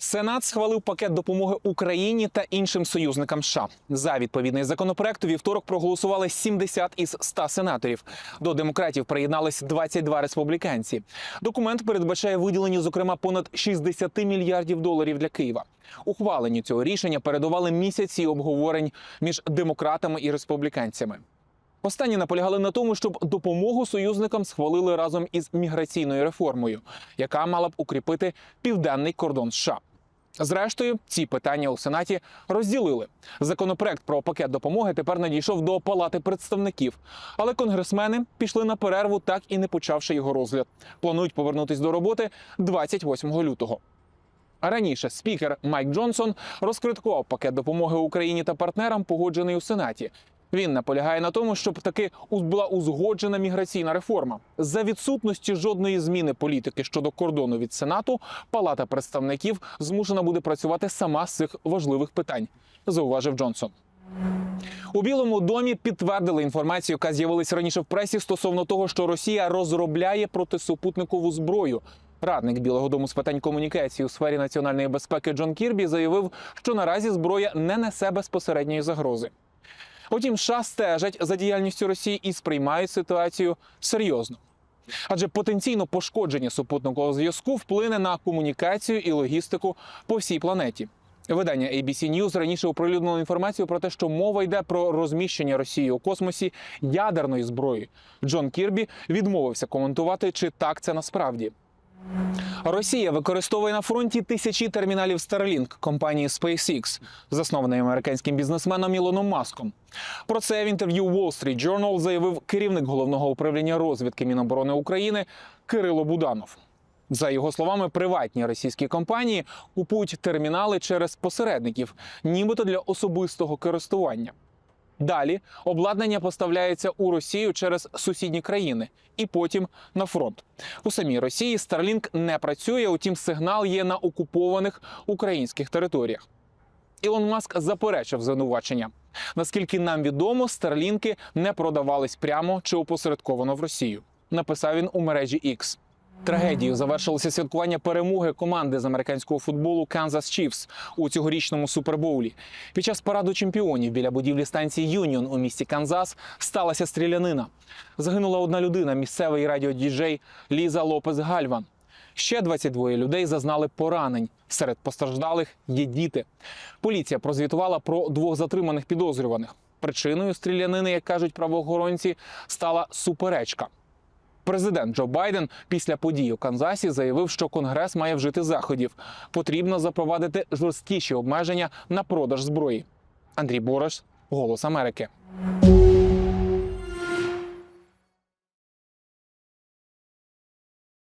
Сенат схвалив пакет допомоги Україні та іншим союзникам США. За відповідний законопроект у вівторок проголосували 70 із 100 сенаторів. До демократів приєднались 22 республіканці. Документ передбачає виділення, зокрема, понад 60 мільярдів доларів для Києва. Ухваленню цього рішення передували місяці обговорень між демократами і республіканцями. Останні наполягали на тому, щоб допомогу союзникам схвалили разом із міграційною реформою, яка мала б укріпити південний кордон США. Зрештою, ці питання у сенаті розділили. Законопроект про пакет допомоги тепер надійшов до палати представників, але конгресмени пішли на перерву, так і не почавши його розгляд. Планують повернутись до роботи 28 лютого. Раніше спікер Майк Джонсон розкриткував пакет допомоги Україні та партнерам, погоджений у Сенаті. Він наполягає на тому, щоб таки була узгоджена міграційна реформа. За відсутності жодної зміни політики щодо кордону від Сенату, Палата представників змушена буде працювати сама з цих важливих питань, зауважив Джонсон. У Білому домі підтвердили інформацію, яка з'явилася раніше в пресі стосовно того, що Росія розробляє протисупутникову зброю. Радник Білого Дому з питань комунікації у сфері національної безпеки Джон Кірбі заявив, що наразі зброя не несе безпосередньої загрози. Утім, США стежать за діяльністю Росії і сприймають ситуацію серйозно. Адже потенційно пошкодження супутникового зв'язку вплине на комунікацію і логістику по всій планеті. Видання ABC News раніше оприлюднило інформацію про те, що мова йде про розміщення Росії у космосі ядерної зброї. Джон Кірбі відмовився коментувати, чи так це насправді. Росія використовує на фронті тисячі терміналів Starlink компанії SpaceX, заснованої американським бізнесменом Ілоном Маском. Про це в інтерв'ю Wall Street Journal заявив керівник головного управління розвідки Міноборони України Кирило Буданов. За його словами, приватні російські компанії купують термінали через посередників, нібито для особистого користування. Далі обладнання поставляється у Росію через сусідні країни і потім на фронт. У самій Росії Starlink не працює, утім, сигнал є на окупованих українських територіях. Ілон Маск заперечив звинувачення. Наскільки нам відомо, старлінки не продавались прямо чи опосередковано в Росію. Написав він у мережі X. Трагедією завершилося святкування перемоги команди з американського футболу Kansas Chiefs у цьогорічному супербоулі. Під час параду чемпіонів біля будівлі станції Юніон у місті Канзас сталася стрілянина. Загинула одна людина, місцевий радіодіджей Ліза Лопес Гальван. Ще 22 людей зазнали поранень. Серед постраждалих є діти. Поліція прозвітувала про двох затриманих підозрюваних. Причиною стрілянини, як кажуть правоохоронці, стала суперечка. Президент Джо Байден після подій у Канзасі заявив, що Конгрес має вжити заходів. Потрібно запровадити жорсткіші обмеження на продаж зброї. Андрій Борош, Голос Америки.